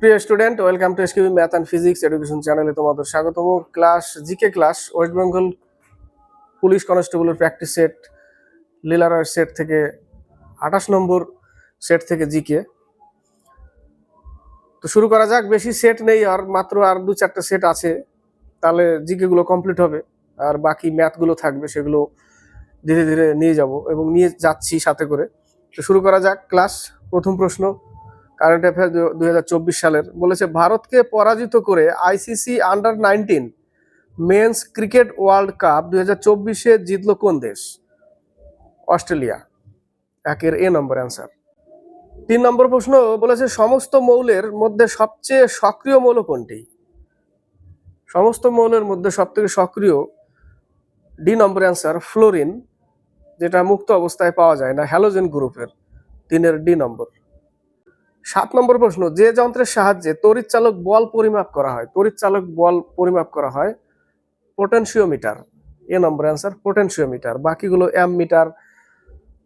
প্রিয় student, welcome to SKB math and physics education চ্যানেলে তোমাদের স্বাগতম। Class, GK class, West Bengal police কনস্টেবলের প্র্যাকটিস সেট, লীলারার সেট থেকে আঠাশ নম্বর সেট থেকে জিকে। তো শুরু করা যাক, বেশি সেট নেই, আর মাত্র আর দু চারটে সেট আছে, তাহলে জিকে গুলো কমপ্লিট হবে, আর বাকি ম্যাথগুলো থাকবে, সেগুলো ধীরে ধীরে নিয়ে যাব এবং নিয়ে যাচ্ছি সাথে করে। তো শুরু করা যাক, ক্লাস, প্রথম প্রশ্ন। কারেন্ট অ্যাফেয়ার দুই হাজার চব্বিশ সালের, বলেছে ভারতকে পরাজিত করে ICC under nineteen men's cricket world cup দুই হাজার চব্বিশে জিতলো কোন দেশ? অস্ট্রেলিয়া। একের এ নম্বর অ্যান্সার তিন নম্বর প্রশ্ন, বলেছে সমস্ত মৌলের মধ্যে সবচেয়ে সক্রিয় মৌল কোনটি? সমস্ত মৌলের মধ্যে সবথেকে সক্রিয় ডি নম্বর অ্যান্সার ফ্লোরিন যেটা মুক্ত অবস্থায় পাওয়া যায় না হ্যালোজেন গ্রুপের তিনের ডি নম্বর। সাত নম্বর প্রশ্ন, যে যন্ত্রের সাহায্যে তড়িৎ চালক বল পরিমাপ করা হয়, তড়িৎ চালক বল পরিমাপ করা হয় potentiometer A number answer potentiometer বাকিগুলো অ্যাম মিটার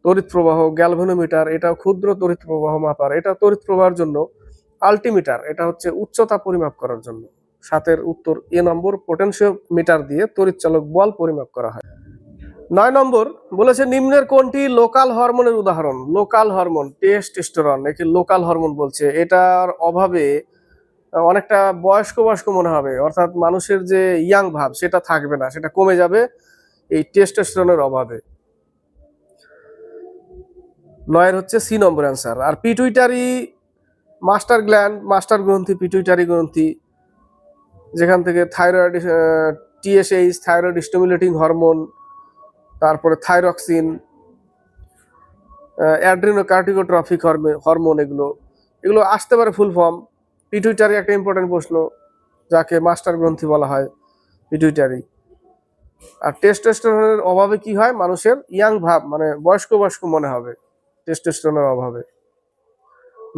তড়িৎ প্রবাহ গ্যালভেনোমিটার এটা ক্ষুদ্র তড়িৎ প্রবাহ মাপার, এটা তড়িৎ প্রবাহের জন্য আল্টিমিটার এটা হচ্ছে উচ্চতা পরিমাপ করার জন্য। সাতের উত্তর, এ নম্বর পোটেনশিওমিটার দিয়ে তড়িৎ চালক বল পরিমাপ করা হয়। নয় নম্বর, বলেছে নিম্নের কোনটি লোকাল হরমোনের উদাহরণ? লোকাল হরমোন টেস্টোস্টেরন একে লোকাল হরমোন বলছে। এটার অভাবে অনেকটা বয়স্ক বয়স্ক মনে হবে। অর্থাৎ মানুষের যে ইয়াং ভাব, সেটা থাকবে না, সেটা কমে যাবে এই টেস্টোস্টেরনের অভাবে। নয়ের হচ্ছে সি নম্বর অ্যান্সার আর পিটুইটারি মাস্টার গ্ল্যান্ড মাস্টার গ্রন্থি পিটুইটারি গ্রন্থি, যেখান থেকে thyroid TSH thyroid stimulating hormone তারপরে থাইরক্সিন অ্যাড্রিনো অ্যাড্রিনোকার্টিকোট্রফিক হরমোন এগুলো। এগুলো আসতে পারে ফুল ফর্ম পিটুইটারি একটা ইম্পর্টেন্ট প্রশ্ন, যাকে মাস্টার গ্রন্থি বলা হয় পিটুইটারি আর টেস্টোস্টেরনের অভাবে কি হয়? মানুষের ইয়াং ভাব মানে বয়স্ক বয়স্ক মনে হবে টেস্টোস্টেরনের অভাবে।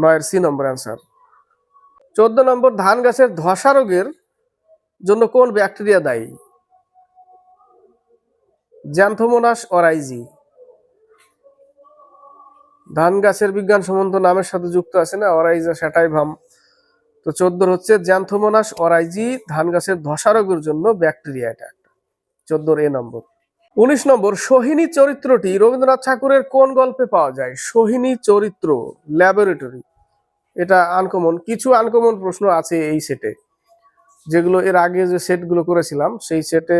নয়ের সি নম্বর অ্যান্সার চোদ্দ নম্বর ধান গাছের ধসা রোগের জন্য কোন ব্যাকটেরিয়া দায়ী? জ্যান্থোমোনাস অরাইজি। ধান গাছের বিজ্ঞান সম্বন্ধ নামের সাথে যুক্ত আছে না, অরাইজা সেটাই ভাম তো চোদ্দোর হচ্ছে জ্যান্থোমোনাস অরাইজি, ধান গাছের ধসা রোগের জন্য ব্যাকটেরিয়া এটা একটা। এ নম্বর। উনিশ নম্বর, সোহিনী চরিত্রটি রবীন্দ্রনাথ ঠাকুরের কোন গল্পে পাওয়া যায়? সোহিনী চরিত্র, ল্যাবরেটরি। এটা আনকমন, কিছু আনকমন প্রশ্ন আছে এই সেটে। যেগুলো এর আগে যে সেটগুলো করেছিলাম, সেই সেটে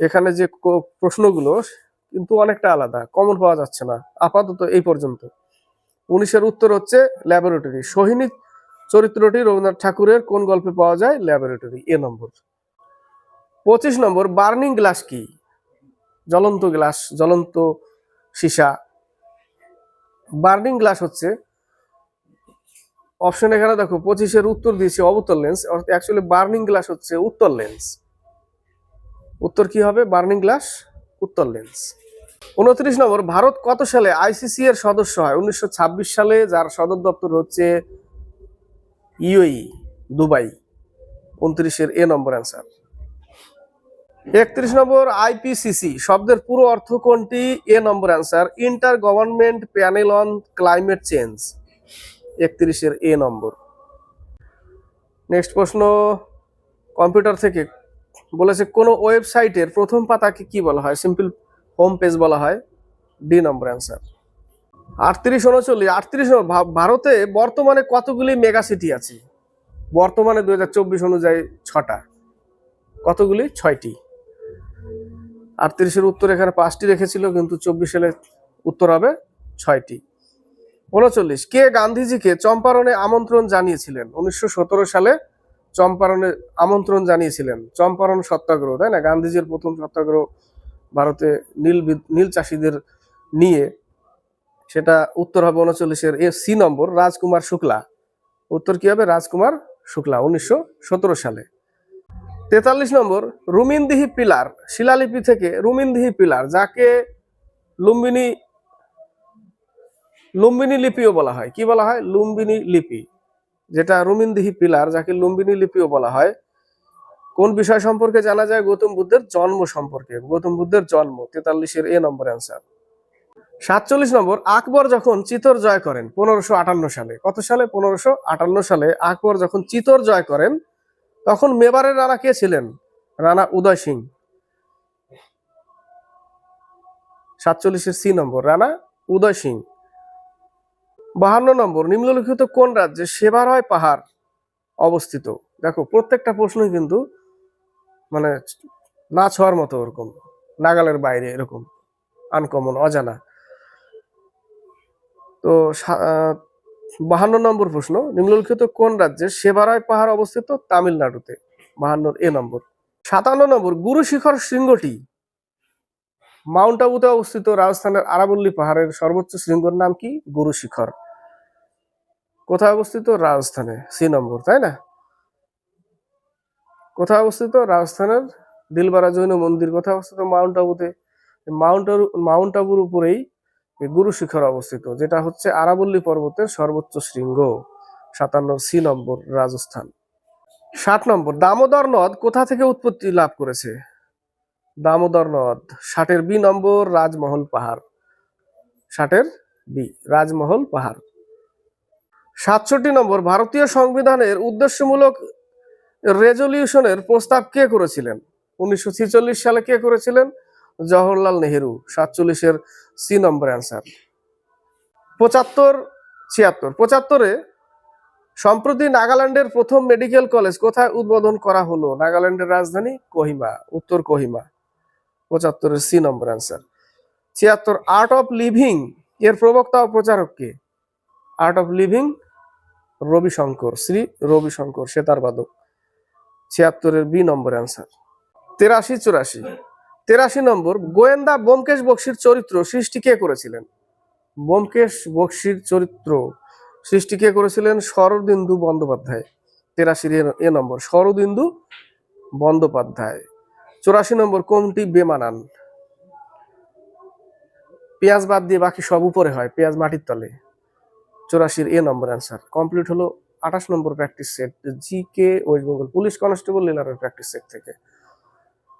এখানে যে প্রশ্নগুলো কিন্তু অনেকটা আলাদা কমন পাওয়া যাচ্ছে না, আপাতত এই পর্যন্ত। উনিশের উত্তর হচ্ছে ল্যাবরেটরি সোহিনী চরিত্রটি রবীন্দ্রনাথ ঠাকুরের, কোন গল্পে পাওয়া যায়? Laboratory A number. পঁচিশ নম্বর বার্নিং গ্লাস কি? জ্বলন্ত গ্লাস জ্বলন্ত সীসা। বার্নিং গ্লাস হচ্ছে অপশন এখানে দেখো, পঁচিশের উত্তর দিয়েছে অবতল লেন্স অর্থাৎ অ্যাকচুয়ালি বার্নিং গ্লাস হচ্ছে উত্তর লেন্স উত্তর কি হবে? বার্নিং গ্লাস, উত্তর লেন্স। উনত্রিশ নম্বর, ভারত কত সালে আইসিসি এর সদস্য হয়? উনিশশো ছাব্বিশ সালে যার সদর দপ্তর হচ্ছে ইউই দুবাই। উনত্রিশের এ নম্বর অ্যান্সার একত্রিশ নম্বর আইপিসিসি শব্দের পুরো অর্থ কোনটি? A number answer inter government panel on climate change একত্রিশের A নম্বর। নেক্সট প্রশ্ন, কম্পিউটার থেকে বলেছে, কোনো ওয়েবসাইটের প্রথম পাতাকে কি বলা হয়? সিম্পল হোম পেজ বলা হয় ডি নম্বর অ্যান্সার। আটত্রিশ উনচল্লিশ, আটত্রিশ ভারতে বর্তমানে কতগুলি মেগা সিটি আছে? বর্তমানে দু হাজার চব্বিশ অনুযায়ী ছটা। কতগুলি? ছয়টি। আটত্রিশের উত্তর এখানে পাঁচটি রেখেছিল, কিন্তু চব্বিশ সালে উত্তর হবে ছয়টি। উনচল্লিশ, কে গান্ধীজিকে চম্পারণে আমন্ত্রণ জানিয়েছিলেন? উনিশশো সতেরো সালে চম্পারণে আমন্ত্রণ জানিয়েছিলেন। চম্পারণ সত্যাগ্রহ, তাই না? গান্ধীজির প্রথম সত্যাগ্রহ ভারতে নীল নীল চাষিদের নিয়ে। সেটা উত্তর হবে উনচল্লিশের এ সি নম্বর, রাজকুমার শুক্লা। উত্তর কি হবে? রাজকুমার শুক্লা, উনিশশো সতেরো সালে। তেতাল্লিশ নম্বর, রুমিনদিহি পিলার, শিলালিপি থেকে রুমিনদিহি পিলার, যাকে লুম্বিনী লুম্বিনী লিপিও বলা হয়। কি বলা হয়? লুম্বিনী লিপি। যেটা রুমিনদিহি পিলার, যাকে লুম্বিনী লিপিও বলা হয়, কোন বিষয় সম্পর্কে জানা যায়? গৌতম বুদ্ধের জন্ম সম্পর্কে। গৌতম বুদ্ধের জন্ম, তেতাল্লিশের এ নম্বর অ্যান্সার সাতচল্লিশ নম্বর, আকবর যখন চিতর জয় করেন, পনেরোশো আটান্ন সালে। কত সালে? পনেরোশো আটান্ন সালে আকবর যখন চিতর জয় করেন, তখন মেবারের রানা কে ছিলেন? রানা উদয় সিং। সাতচল্লিশের সি নম্বর রানা উদয় সিং। বাহান্ন নম্বর, নিম্নলিখিত কোন রাজ্যে সেবারয় পাহাড় অবস্থিত? দেখো, প্রত্যেকটা প্রশ্নই কিন্তু মানে না ছোঁয়ার মতো ওরকম। নাগালের বাইরে এরকম আনকমন অজানা। তো বাহান্ন নম্বর প্রশ্ন, নিম্নলিখিত কোন রাজ্যে সেবারয় পাহাড় অবস্থিত? তামিলনাড়ুতে। বাহান্নর, এ নম্বর। সাতান্ন নম্বর গুরু শিখর শৃঙ্গটি মাউন্ট আবুতে অবস্থিত রাজস্থানের আরাবল্লী পাহাড়ের সর্বোচ্চ শৃঙ্গর নাম কি? গুরু শিখর। কোথায় অবস্থিত? রাজস্থানে। সি নম্বর, তাই না? কোথায় অবস্থিত? রাজস্থানের দিলবারা জৈন মন্দির। কোথায় অবস্থিত? মাউন্ট আবুতে। মাউন্ট মাউন্ট আবুর উপরেই গুরু শিখর অবস্থিত, যেটা হচ্ছে আরাবল্লী পর্বতের সর্বোচ্চ শৃঙ্গ। সাতান্ন সি নম্বর, রাজস্থান। ষাট নম্বর, দামোদর নদ কোথা থেকে উৎপত্তি লাভ করেছে? দামোদর নদ, ষাটের বি নম্বর রাজমহল পাহাড়। ষাটের বি রাজমহল পাহাড়। সাতষট্টি নম্বর, ভারতীয় সংবিধানের উদ্দেশ্যমূলক রেজলিউশনের প্রস্তাব কে করেছিলেন? উনিশশো ছেচল্লিশ সালে কে করেছিলেন? জওহরলাল নেহেরু, সাতচল্লিশের সি নম্বর অ্যান্সার। পঁচাত্তর, ছিয়াত্তর। পঁচাত্তরে সম্প্রতি নাগাল্যান্ডের প্রথম মেডিকেল কলেজ কোথায় উদ্বোধন করা হলো? নাগাল্যান্ডের রাজধানী কোহিমা, উত্তর কোহিমা। পঁচাত্তরের সি নম্বর অ্যান্সার ছিয়াত্তর আর্ট অফ লিভিং এর প্রবক্তা ও প্রচারক কে? Art of living Ravishankar, Shri Ravishankar sitar বাদক ছিয়াত্তরের বি নম্বর অ্যান্সার তেরাশি, চুরাশি। তেরাশি নম্বর, গোয়েন্দা ব্যোমকেশ বক্সির চরিত্র সৃষ্টি কে করেছিলেন? ব্যোমকেশ বক্সির চরিত্র সৃষ্টি কে করেছিলেন? শরদিন্দু বন্দ্যোপাধ্যায়। তেরাশির এ নম্বর, শরদিন্দু বন্দ্যোপাধ্যায়। চুরাশি নম্বর কোনটি বেমানান? পেঁয়াজ বাদ দিয়ে বাকি সব উপরে হয়, পেঁয়াজ মাটির তলে। চুরাশির এ নম্বর অ্যান্সার কমপ্লিট হলো আঠাশ number practice set G K West Bengal police constable লেলারের practice set থেকে।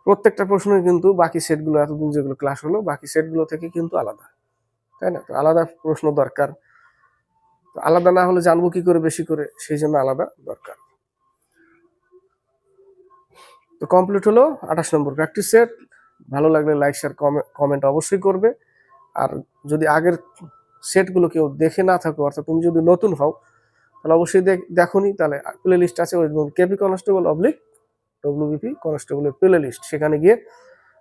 প্রত্যেকটা প্রশ্নই কিন্তু বাকি সেটগুলো এতদিন যেগুলো ক্লাস হলো, বাকি সেটগুলো থেকে কিন্তু আলাদা। তাই না? তো আলাদা প্রশ্ন দরকার। আলাদা না হলে জানব কি করে, বেশি করে, সেই জন্য আলাদা দরকার। তো কমপ্লিট হলো আঠাশ নম্বর প্র্যাকটিস সেট ভালো লাগলে লাইক শেয়ার কমেন্ট অবশ্যই করবে। আর যদি আগের সেটগুলো কেউ দেখে না থাকো, অর্থাৎ তুমি যদি নতুন হও, তাহলে অবশ্যই দেখো নি তাহলে প্লে লিস্ট আছে ওই কেপি কনস্টেবল অবলিক ডব্লিউবিপি কনস্টেবলের প্লে লিস্ট সেখানে গিয়ে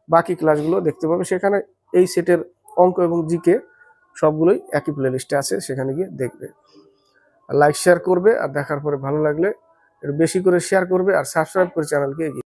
বাকি ক্লাসগুলো দেখতে পাবে। সেখানে এই সেটের অঙ্ক এবং জিকে সবগুলোই একই প্লে লিস্টে আছে, সেখানে গিয়ে দেখবে। লাইক শেয়ার করবে। আর দেখার পরে ভালো লাগলে একটু বেশি করে শেয়ার করবে। আর সাবস্ক্রাইব করে চ্যানেলকে এগিয়ে